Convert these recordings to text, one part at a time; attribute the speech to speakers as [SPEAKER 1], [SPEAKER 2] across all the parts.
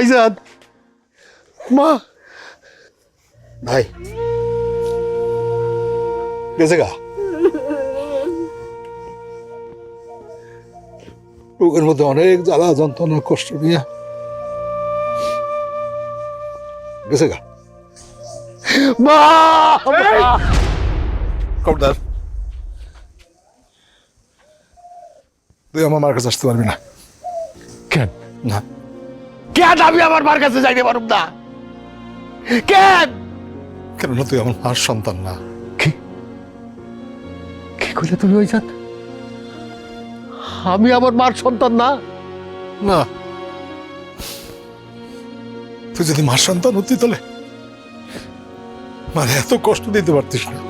[SPEAKER 1] ভাইজান। মা। ভাই। গেছে গা। রোগের মধ্যে অনেক জ্বালা যন্ত্রণা কষ্ট নিয়ে। গেছে গা। মা কবদার তুই আমার মার কাছে আসতে পারবি না।
[SPEAKER 2] কেন?
[SPEAKER 1] না।
[SPEAKER 2] কেন আমি আমার মার কাছে যাইতে পারব না? কেন?
[SPEAKER 1] কেননা তুই আমার মার সন্তান না।
[SPEAKER 2] কি? কি কইলে তুমি ওই জাত? আমি আমার মার সন্তান না?
[SPEAKER 1] না। তুই যদি মার সন্তান হতি তাহলে মানে এত কষ্ট দিতে পারতিস না।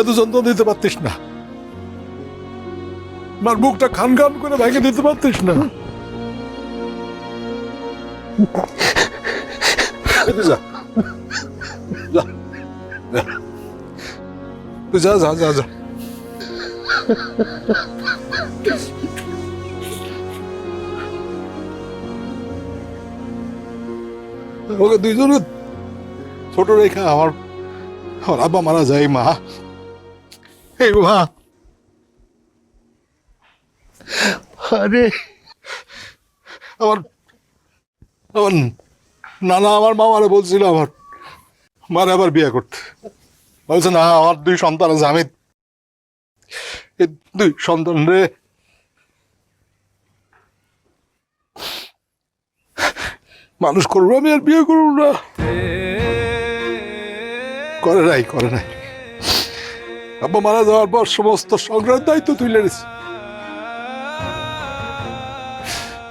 [SPEAKER 1] এত যন্ত্রণা দিতে পারতিস না। মার বুকটা খান খান করে ভেঙে দিতে পারতিস না। যা। যা। যা। যা ওকে ছোট রেখা আমার আমার আব্বা মারা যায়, মা। এই, মা।
[SPEAKER 2] আরে।
[SPEAKER 1] আমার আমার নানা আমার মামারে বলছিল আমার। মারে আবার বিয়ে করতে। বলছে, না, আমার দুই সন্তান আছে, আমি দুই সন্তান রে। মানুষ করব আমি আর বিয়ে করব না। করে নাই করে নাই। আব্বা মারা যাওয়ার পর সমস্ত সংগ্রামের দায়িত্ব তুলে নিছে।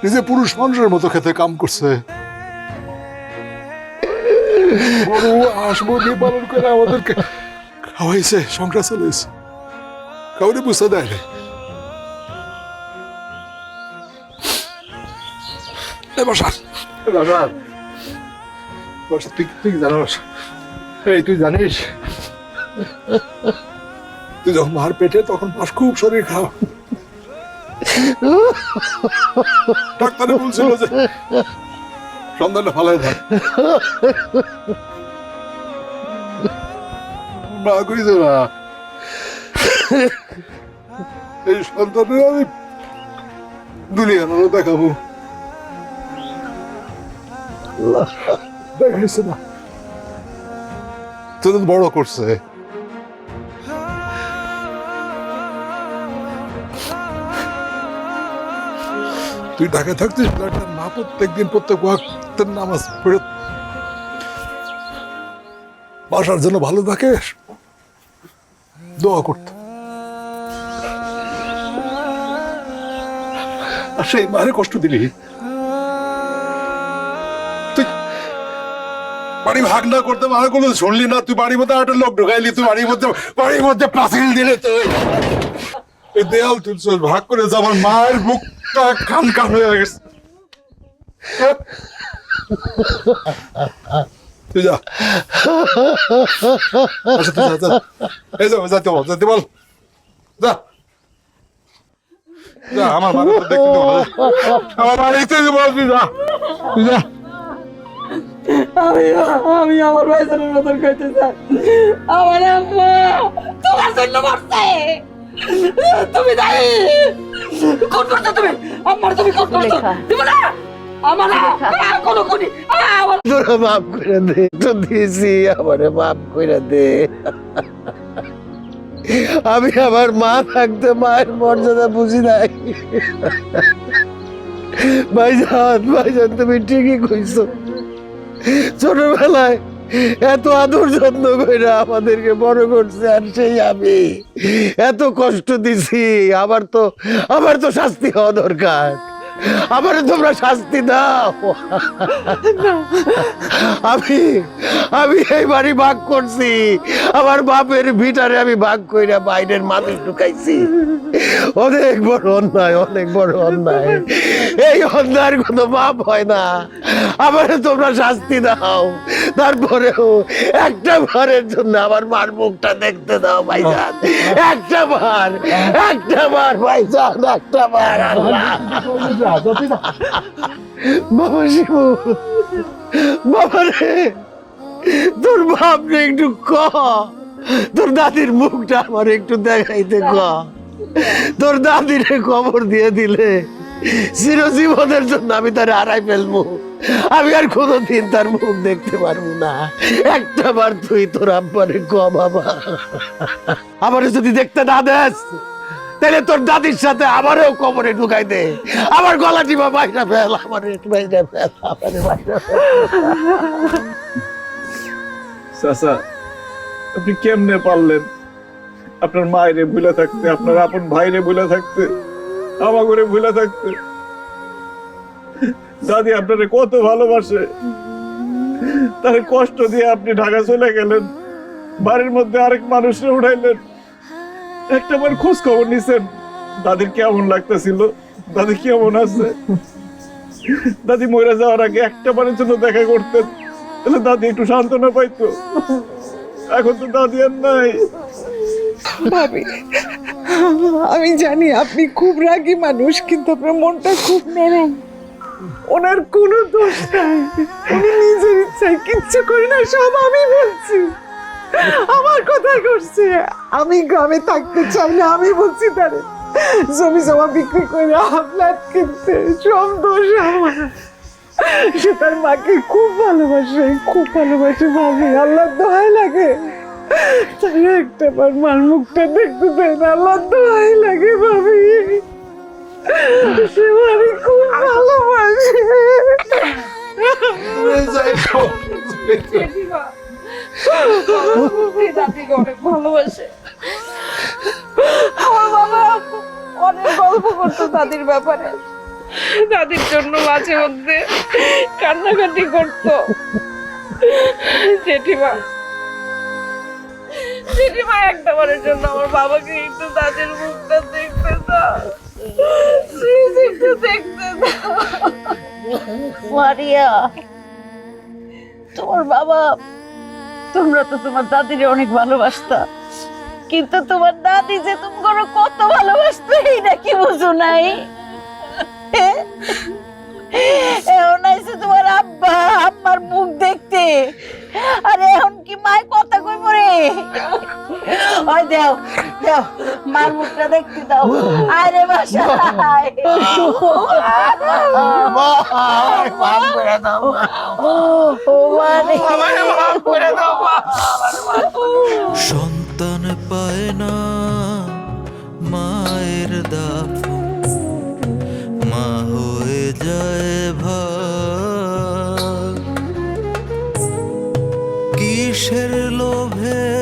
[SPEAKER 1] নিজে পুরুষ মানুষের মতো খেতে কাম করছে। গরু হাঁস মুরগি পালন করে আমাদেরকে খাওয়াইছে সংসার চালাইছে। কাউরে বুঝতে দেয় না এবার সার এবার সার এবার সার, তুই তুই জানিস এই তুই জানিস? তুই যখন মার পেটে তখন মাস খুব শরীর খারাপ। ডাক্তারে বলছিল যে সন্তানটা ফালাই থাক মা কইছে না। এই সন্তানের আমি দুনিয়ার আলো দেখাবো। দেখাইছে না। তো বড় করছে। তুই ঢাকায় থাকতিস? ডাক্তার মা প্রত্যেক দিন প্রত্যেক ওয়াক্তের নামাজ পড়ে। বাসার জন্য ভালো থাকে, দোয়া করত। আর সেই মারে কষ্ট দিলি। তুই বাড়ি ভাগ না করতে মারে কোনো শুনলি না, তুই বাড়ির মধ্যে একটা লোক ঢুকাইলি, তুই বাড়ির মধ্যে বাড়ির মধ্যে পাঁচিল দিলে তুই। দেয়াল তুলছ ভাগ করে যা, আমার মায়ের বুকটা কান কান হয়ে গেছে। তুই যা। আচ্ছা তুই যা, যা। এই যা যাতে বল যাতে বল। যা। যা আমার বাড়ি দেখতে দেবো
[SPEAKER 3] আমি আমি আমার ভাইজানের মতন কইতে চাই। আমার আম্মা তোমার জন্য মরছে। তুমি দায়ী। কোন করছ তুমি? আমার তুমি কোন করছ? তুমি না? আমার কোন কোনি
[SPEAKER 2] তোরা মাফ করে দে। তো দিয়েছি আমারে মাফ করে দে। আমি আমার মা থাকতে মায়ের মর্যাদা বুঝি নাই। ভাইজান ভাইজান তুমি ঠিকই কইছো। ছোটবেলায় এত আদর যত্ন করে আমাদেরকে বড় করছে আর সেই আমি। এত কষ্ট দিছি আবার তো আবার তো শাস্তি হওয়া দরকার। আমারে তোমরা শাস্তি দাও। আমি আমি এই বাড়ি ভাগ করছি। আমার বাপের ভিটারে আমি ভাগ কইরা বাইরের মানুষ ঢুকাইছি। অনেক বড় অন্যায়, অনেক বড় অন্যায়। এই অন্যায়ের কোনো মাপ হয় না। আবার তোমরা শাস্তি দাও। তারপরেও একটা বারের জন্য আমার মার মুখটা দেখতে দাও, ভাইজান। একটা বার একটা বার, ভাইজান, একটা বার বাবা শিবু, বাবা রে, তোর ভাবনে একটু ক। তোর দাদির মুখটা আমার একটু দেখাইতে ক। তোর দাদিরে খবর দিয়ে দিলে। চিরজীবনের জন্য আমি তার হারাই ফেলব। আমি আর কোনোদিন তার মুখ দেখতে পারব না। একটা বার তুই তোর আব্বারে ক বাবা। আমারে যদি দেখতে না দেস, তাহলে তোর দাদির সাথে আমারও কবরে ঢুকাই দে। আমার গলা টিপা বাইরা ফেল, আমার বাইরা ফেল, আমার বাইরা ফেল।
[SPEAKER 4] আপনি কেমনে পারলেন? আপনার মায়েরে ভুলে থাকতে, আপনার আপন ভাইরে ভুলে থাকতে আমার করে ভুলে থাকতে। দাদি আপনারে কত ভালোবাসে। তার কষ্ট দিয়ে আপনি ঢাকা চলে গেলেন, বাড়ির মধ্যে আরেক মানুষরে উঠাইলেন। একটা বার খোঁজ খবর নিছেন। দাদির কেমন লাগতেছিল? দাদি কেমন আছে? দাদি মরে যাওয়ার আগে একটা বারের জন্য দেখা করতেন। তাহলে দাদি একটু সান্ত্বনা পাইতো। এখন তো দাদি আর নাই।
[SPEAKER 5] ভাবি, আমি জানি আপনি খুব রাগী মানুষ, কিন্তু আপনার মনটা খুব নরম। ওনার কোনো দোষ নাই। উনি নিজের ইচ্ছায় কিচ্ছু করি না সব আমি বলছি। আমার কথা করছে। আমি গ্রামে থাকতে চাই না, আমি বলছি তারে জমি জমা বিক্রি করে ফ্ল্যাট কিনতে সব দোষ আমার। সে তার মাকে খুব ভালোবাসে খুব ভালোবাসে ভাবি। আল্লাহ দোহাই লাগে। তাই একটা বার মার মুখটা দেখতে দেয় না দোহাই লাগে ভাবি। সে আমি খুব ভালোবাসে।
[SPEAKER 3] ভালোবাসে। আমার বাবা অনেক গল্প করতো দাদির ব্যাপারে। দাদির জন্য মাঝে মধ্যে কান্নাকাটি করতো। জেঠিমা একটা বারের জন্য আমার বাবাকে একটু দাদির মুখটা দেখতে দাও প্লিজ একটু দেখতে দাও
[SPEAKER 6] মারিয়া তোমার বাবা তোমরা তো তোমার দাদিরে অনেক ভালোবাসতা কিন্তু তোমার দাদি যে তুমি তোমার কত ভালোবাসতো এই নাকি বুঝো নাই আইসে তোমার আব্বা মুখ দেখতে। আরে এখন কি মায় কথা কই পরে ওই দেও দেও মার মুখটা দেখতে দাও। আরে বাসা
[SPEAKER 2] দাও
[SPEAKER 6] ও মানে
[SPEAKER 7] সন্তান পায় না মায়ের দাফন। মা হয়ে যায় কিসের লোভে